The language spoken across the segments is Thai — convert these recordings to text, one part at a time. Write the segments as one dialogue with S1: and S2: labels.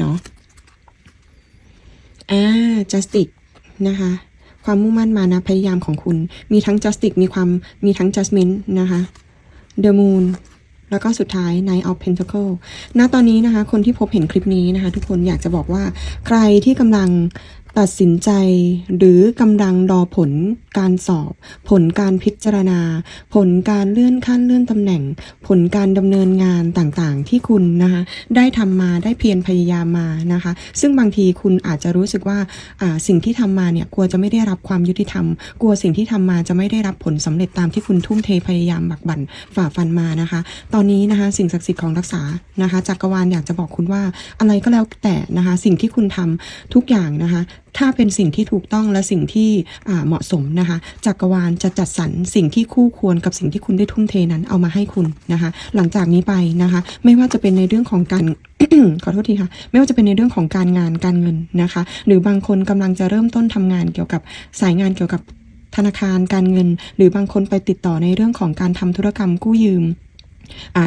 S1: เนาะอ่า justice นะคะ ความมุ่งมั่นมานะพยายามของคุณ มีทั้ง justice มีความมีทั้ง judgment นะคะ the moon แล้วก็สุดท้าย Knight of Pentacle ณ ตอนนี้นะคะ คนที่พบเห็นคลิปนี้นะคะ ทุกคนอยากจะบอกว่าใครที่กำลัง ตัดสินใจหรือกำลังรอผลการสอบ ผลการพิจารณา ผลการเลื่อนขั้นเลื่อนตำแหน่ง ผลการดำเนินงานต่างๆ ที่คุณนะคะได้ทำมาได้เพียรพยายามมานะคะ ซึ่งบางทีคุณอาจจะรู้สึกว่าอ่าสิ่งที่ทำมาเนี่ยกลัวจะไม่ได้รับความยุติธรรม กลัวสิ่งที่ทำมาจะไม่ได้รับผลสำเร็จตามที่คุณทุ่มเทพยายามบักบั่นฝ่าฟันมานะคะ ตอนนี้นะคะสิ่งศักดิ์สิทธิ์ของรักษานะคะจักรวาลอยากจะบอกคุณว่าอะไรก็แล้วแต่นะคะ สิ่งที่คุณทำทุกอย่างนะคะ ถ้าเป็นสิ่งที่ถูกต้องและสิ่งที่เหมาะสมนะคะจักรวาลจะจัดสรรสิ่งที่คู่ควรกับสิ่งที่คุณได้ทุ่มเทนั้นเอามาให้คุณนะคะหลังจากนี้ไปนะคะไม่ว่าจะเป็นในเรื่องของการขอโทษทีค่ะ ไม่ว่าจะเป็นในเรื่องของการงานการเงินนะคะ หรือบางคนกำลังจะเริ่มต้นทำงานเกี่ยวกับสายงานเกี่ยวกับธนาคารการเงิน หรือบางคนไปติดต่อในเรื่องของการทำธุรกรรมกู้ยืม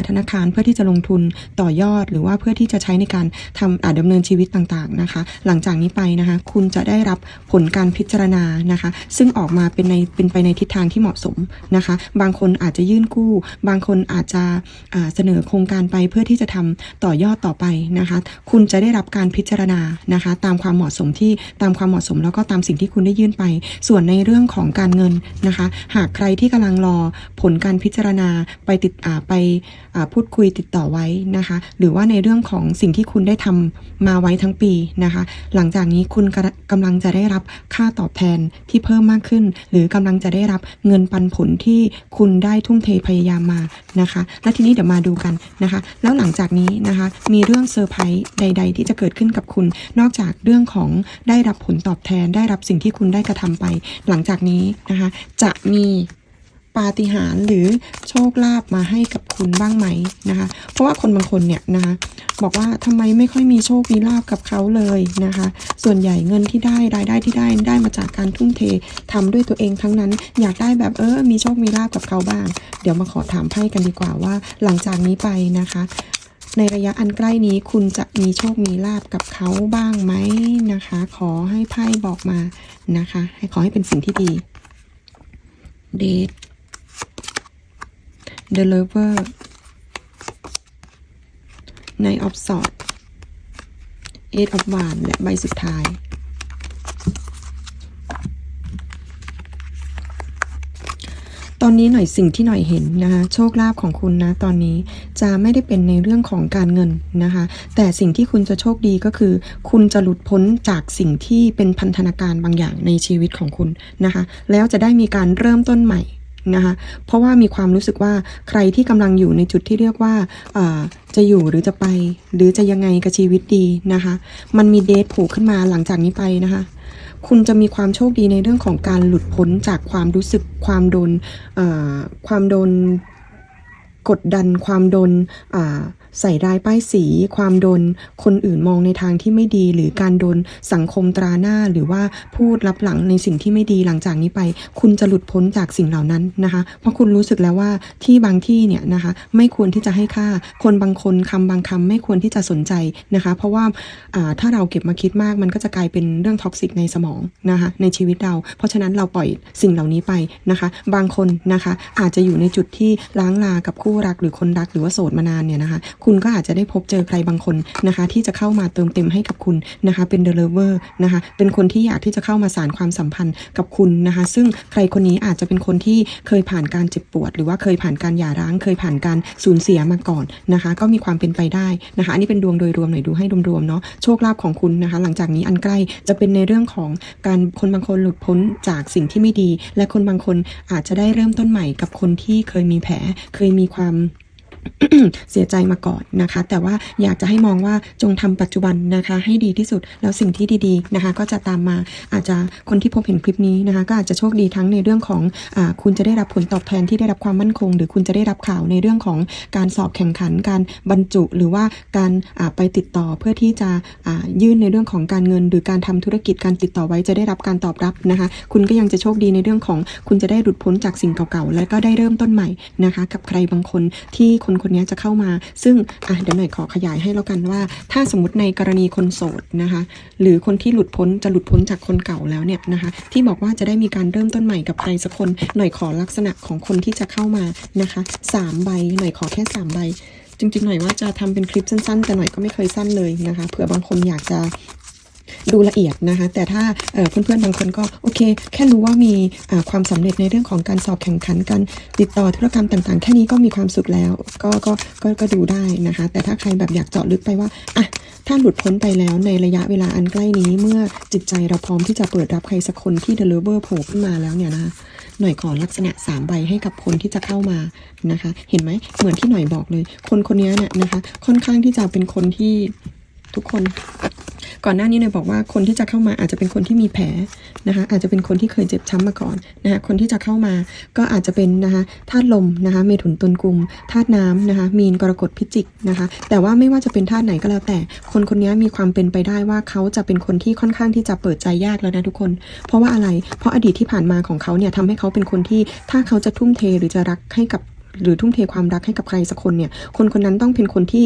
S1: ธนาคารเพื่อที่จะลงทุนต่อยอด หรือว่าเพื่อที่จะใช้ในการทำอ่าดำเนินชีวิตต่างๆนะคะ หลังจากนี้ไปนะคะ คุณจะได้รับผลการพิจารณานะคะ ซึ่งออกมาเป็นในเป็นไปในทิศทางที่เหมาะสมนะคะ บางคนอาจจะยื่นกู้ บางคนอาจจะเสนอโครงการไปเพื่อที่จะทำต่อยอดต่อไปนะคะ คุณจะได้รับการพิจารณานะคะ ตามความเหมาะสมที่ตามความเหมาะสม แล้วก็ตามสิ่งที่คุณได้ยื่นไป ส่วนในเรื่องของการเงินนะคะ หากใครที่กำลังรอผลการพิจารณาไปติดไปพูดคุยติดต่อไว้นะคะ หรือว่าในเรื่องของสิ่งที่คุณได้ทำมาไว้ทั้งปีนะคะ หลังจากนี้คุณกำกำลังจะได้รับค่าตอบแทนที่เพิ่มมากขึ้น หรือกำลังจะได้รับเงินปันผลที่คุณได้ทุ่มเทพยายามมานะคะ และทีนี้เดี๋ยวมาดูกันนะคะ แล้วหลังจากนี้นะคะ มีเรื่องเซอร์ไพรส์ใด ๆ ที่จะเกิดขึ้นกับคุณ นอกจากเรื่องของได้รับผลตอบแทนได้รับสิ่งที่คุณได้กระทำไป หลังจากนี้นะคะ จะมี ปาฏิหาริย์หรือโชคลาภมาให้กับคุณบ้างไหมนะคะ เพราะว่าคนบางคนเนี่ยนะคะบอกว่าทำไมไม่ค่อยมีโชคมีลาภกับเขาเลยนะคะ ส่วนใหญ่เงินที่ได้รายได้ที่ได้ได้มาจากการทุ่มเททำด้วยตัวเองทั้งนั้น อยากได้แบบเออมีโชคมีลาภกับเขาบ้าง เดี๋ยวมาขอถามไพ่กันดีกว่าว่า หลังจากนี้ไปนะคะ ในระยะอันใกล้นี้คุณจะมีโชคมีลาบกับเขาบ้างไหมนะคะ ขอให้ไพ่บอกมานะคะ ให้ขอให้เป็นสิ่งที่ดี Date The Lover Knight of Swords Eight of Wands และใบสุดท้าย ตอนนี้หน่อยสิ่งที่หน่อยเห็นนะคะโชคลาภของคุณนะตอนนี้จะไม่ได้เป็นในเรื่องของการเงินนะคะ แต่สิ่งที่คุณจะโชคดีก็คือ คุณจะหลุดพ้นจากสิ่งที่เป็นพันธนาการบางอย่างในชีวิตของคุณนะคะ แล้วจะได้มีการเริ่มต้นใหม่ นะคะเพราะว่ามีความรู้สึกว่าใครที่กำลังอยู่ในจุดที่เรียกว่าจะอยู่หรือจะไป หรือจะยังไงกับชีวิตดีนะคะ มันมีเดทผูกขึ้นมาหลังจากนี้ไปนะคะคุณจะมีความโชคดีในเรื่องของการหลุดพ้นจากความรู้สึกความโดนความโดนกดดันความโดนอ ใส่ร้ายป้ายสี ความโดน คนอื่นมองในทางที่ไม่ดี หรือการโดนสังคมตราหน้า หรือว่าพูดรับหลังในสิ่งที่ไม่ดีหลังจากนี้ไป คุณจะหลุดพ้นจากสิ่งเหล่านั้นนะคะ เพราะคุณรู้สึกแล้วว่าที่บางที่เนี่ยนะคะไม่ควรที่จะให้ค่า คนบางคนคำบางคำไม่ควรที่จะสนใจนะคะ เพราะว่าอ่าถ้าเราเก็บมาคิดมากมันก็จะกลายเป็นเรื่องท็อกซิกในสมองนะคะในชีวิตเรา เพราะฉะนั้นเราปล่อยสิ่งเหล่านี้ไปนะคะ บางคนนะคะอาจจะอยู่ในจุดที่ล้างลากับคู่รักหรือคนรักหรือว่าโสดมานานเนี่ยนะคะคุณก็อาจจะได้พบเจอใครบางคนนะคะ ที่จะเข้ามาเติมเต็มให้กับคุณนะคะ เป็นเดลิเวอร์นะคะ เป็นคนที่อยากที่จะเข้ามาสารความสัมพันธ์กับคุณนะคะ ซึ่งใครคนนี้อาจจะเป็นคนที่เคยผ่านการเจ็บปวด หรือว่าเคยผ่านการหย่าร้าง เคยผ่านการสูญเสียมาก่อนนะคะ ก็มีความเป็นไปได้นะคะ อันนี้เป็นดวงโดยรวมหน่อยดูให้รวมๆเนาะโชคลาภของคุณนะคะ หลังจากนี้อันใกล้จะเป็นในเรื่องของการคนบางคนหลุดพ้นจากสิ่งที่ไม่ดี และคนบางคนอาจจะได้เริ่มต้นใหม่กับคนที่เคยมีแผลเคยมีความ เสียใจมาก่อนนะคะ แต่ว่าอยากจะให้มองว่าจงทำปัจจุบันนะคะ ให้ดีที่สุดแล้วสิ่งที่ดีๆนะคะ ก็จะตามมาอาจจะคนที่พบเห็นคลิปนี้นะคะ ก็อาจจะโชคดีทั้งในเรื่องของอคุณจะได้รับผลตอบแทนที่ได้รับความมั่นคง หรือคุณจะได้รับข่าวในเรื่องของการสอบแข่งขัน การบรรจุหรือว่าการไปติดต่อเพื่อที่จะยื่นในเรื่องของการเงิน หรือการทำธุรกิจการติดต่อไว้จะได้รับการตอบรับนะคะ คุณก็ยังจะโชคดีในเรื่องของ คุณจะได้หลุดพ้นจากสิ่งเก่าๆ และก็ได้เริ่มต้นใหม่นะคะ กับใครบางคนที่คนคนคนนี้จะเข้ามา ซึ่งอะเดี๋ยวหน่อยขอขยายให้แล้วกันว่า ถ้าสมมติในกรณีคนโสดนะคะ หรือคนที่หลุดพ้นจะหลุดพ้นจากคนเก่าแล้วเนี่ยนะคะ ที่บอกว่าจะได้มีการเริ่มต้นใหม่กับใครสักคน หน่อยขอลักษณะของคนที่จะเข้ามานะคะสามใบหน่อยขอแค่สามใบจริงๆหน่อยว่าจะทำเป็นคลิปสั้นๆ แต่หน่อยก็ไม่เคยสั้นเลยนะคะ เผื่อบางคนอยากจะ ดูละเอียดนะคะ แต่ถ้าเพื่อนๆบางคนก็โอเค แค่รู้ว่ามีความสำเร็จในเรื่องของการสอบแข่งขันการติดต่อธุรกรรมต่างๆ แค่นี้ก็มีความสุขแล้ว ก็ก็ก็ก็ดูได้นะคะ แต่ถ้าใครแบบอยากเจาะลึกไปว่าอะถ้าหลุดพ้นไปแล้วในระยะเวลาอันใกล้นี้เมื่อจิตใจเราพร้อมที่จะเปิดรับใครสักคนที่ deliver โผล่ขึ้นมาแล้วเนี่ยนะคะหน่อยขอลักษณะ 3 ใบให้กับคนที่จะเข้ามานะคะ เห็นไหมเหมือนที่หน่อยบอกเลย คนคนนี้เนี่ยนะคะ ค่อนข้างที่จะเป็นคนที่ทุกคน ก่อนหน้านี้หน่ยบอกว่าคนที่จะเข้ามาอาจจะเป็นคนที่มีแผลนะคะอาจจะเป็นคนที่เคยเจ็บช้ำมาก่อนนะคะคนที่จะเข้ามาก็อาจจะเป็นนะคะธาตุลมนะคะเมถุนตุลกุมธาตุน้ำนะคะมีนกรกฎพิจิกนะคะแต่ว่าไม่ว่าจะเป็นธาตุไหนก็แล้วแต่ คนคนนี้มีความเป็นไปได้ว่าเขาจะเป็นคนที่ค่อนข้างที่จะเปิดใจยากแล้วนะทุกคน เพราะว่าอะไรเพราะอดีตที่ผ่านมาของเขาเนี่ยทำให้เขาเป็นคนที่ถ้าเขาจะทุ่มเทหรือจะรักให้กับ หรือทุ่มเทความรักให้กับใครสักคนเนี่ยคนคนนั้นต้องเป็นคนที่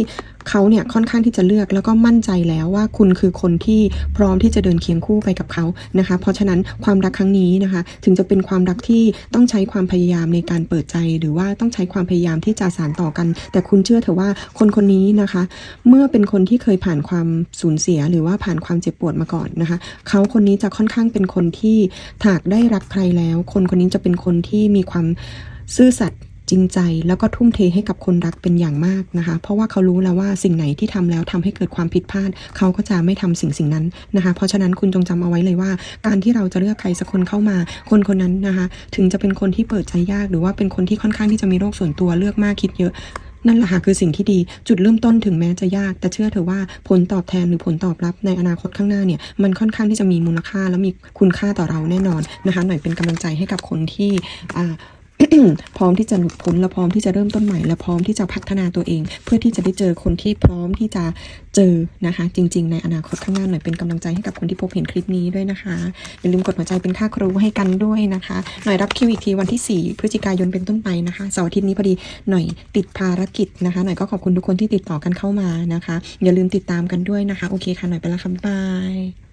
S1: เขาเนี่ยค่อนข้างที่จะเลือกแล้วก็มั่นใจแล้วว่าคุณคือคนที่พร้อมที่จะเดินเคียงคู่ไปกับเขานะคะ เพราะฉะนั้นความรักครั้งนี้นะคะ ถึงจะเป็นความรักที่ต้องใช้ความพยายามในการเปิดใจ หรือว่าต้องใช้ความพยายามที่จะสานต่อกัน แต่คุณเชื่อเถอะว่าคนคนนี้นะคะ เมื่อเป็นคนที่เคยผ่านความสูญเสีย หรือว่าผ่านความเจ็บปวดมาก่อนนะคะเขาคนนี้จะค่อนข้างเป็นคนที่ถากได้รักใครแล้ว คนคนนี้จะเป็นคนที่มีความซื่อสัตย์ จริงใจแล้วก็ทุ่มเทให้กับคนรักเป็นอย่างมากนะคะ เพราะว่าเขารู้แล้วว่าสิ่งไหนที่ทำแล้วทำให้เกิดความผิดพลาด เขาก็จะไม่ทำสิ่งสิ่งนั้นนะคะ เพราะฉะนั้นคุณจงจำเอาไว้เลยว่า การที่เราจะเลือกใครสักคนเข้ามา คนคนนั้นนะคะ ถึงจะเป็นคนที่เปิดใจยากหรือว่าเป็นคนที่ค่อนข้างที่จะมีโรคส่วนตัวเลือกมากคิดเยอะนั่นแหละค่ะคือสิ่งที่ดีจุดเริ่มต้นถึงแม้จะยาก แต่เชื่อเถอะว่าผลตอบแทนหรือผลตอบรับในอนาคตข้างหน้าเนี่ยมันค่อนข้างที่จะมีมูลค่าและมีคุณค่าต่อเราแน่นอนนะคะ หน่อยเป็นกำลังใจให้กับคนที่ พร้อมที่จะหลุดพ้นและพร้อมที่จะเริ่มต้นใหม่และพร้อมที่จะพัฒนาตัวเอง เพื่อที่จะได้เจอคนที่พร้อมที่จะเจอนะคะ จริง ๆ ในอนาคตข้างหน้าหน่อยเป็นกำลังใจให้กับคนที่พบเห็นคลิปนี้ด้วยนะคะอย่าลืมกดหัวใจเป็นค่าครูให้กันด้วยนะคะ หน่อยรับคิวอีกทีวันที่ 4 พฤศจิกายนเป็นต้นไปนะคะเสาร์อาทิตย์นี้พอดีหน่อยติดภารกิจนะคะ หน่อยก็ขอบคุณทุกคนที่ติดต่อกันเข้ามานะคะ อย่าลืมติดตามกันด้วยนะคะโอเคค่ะหน่อยไปล้วค่ะบ๊ายบาย